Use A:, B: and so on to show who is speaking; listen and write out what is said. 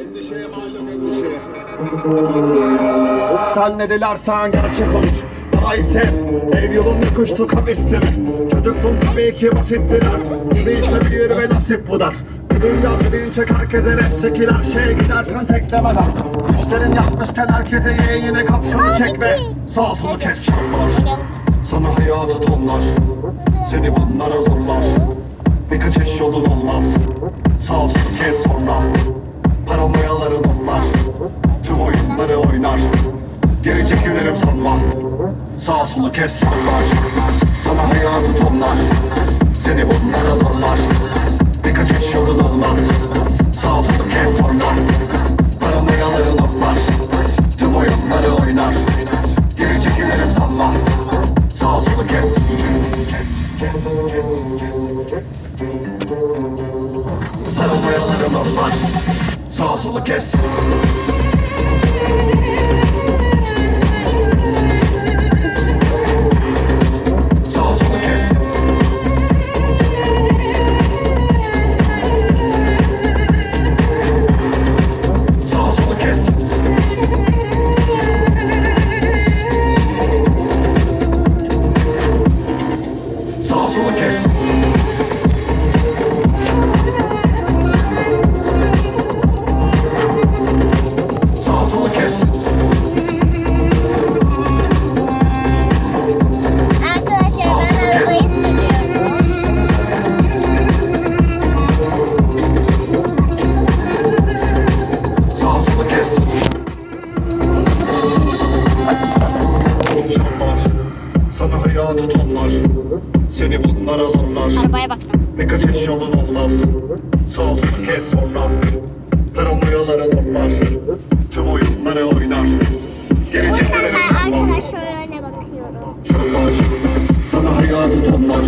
A: Endişeye malum endişeye. Sen ne dilersen gerçek olur. İse ev yolunda kuştu kapistim. Çocuktum tabii ki basittiler. Bir ise büyür ve nasip budar. Ödül yaz bilinçek herkese res çekil her şeye gidersen teklemeden. Kuşların yapmışken herkese ye yine kapşonu çek ve sağ solu kes çallar. Sana hayatı tonlar Seni bunlara zorlar Bir kaçış yolun olmaz Sağ solu kes sonra Paranoyaların onlar. Tüm oyunları oynar. Geri çekilirim sanma Sağ solu kes sallar Sana hayatı tonlar. Seni bunlara zorlar. Bir kaçış yolun olmaz. Sağ solu kes sonra Paranoyaların onlar. Tüm oyunları oynar. Geri çekilirim sanma Sağ solu kes. Paranoyaların onlar Sağ solu kes kağıdı Seni bunlara zorlar
B: Arabaya baksın
A: Bir kaçış yolun olmaz. Sağ solu kes sonra. Paranoyalara notlar Tüm oyunları oynar.
B: Gelecekleri
A: sonlar
B: Arkadaşlar öyle bakıyorum.
A: Çırlar Sana hayatı tonlar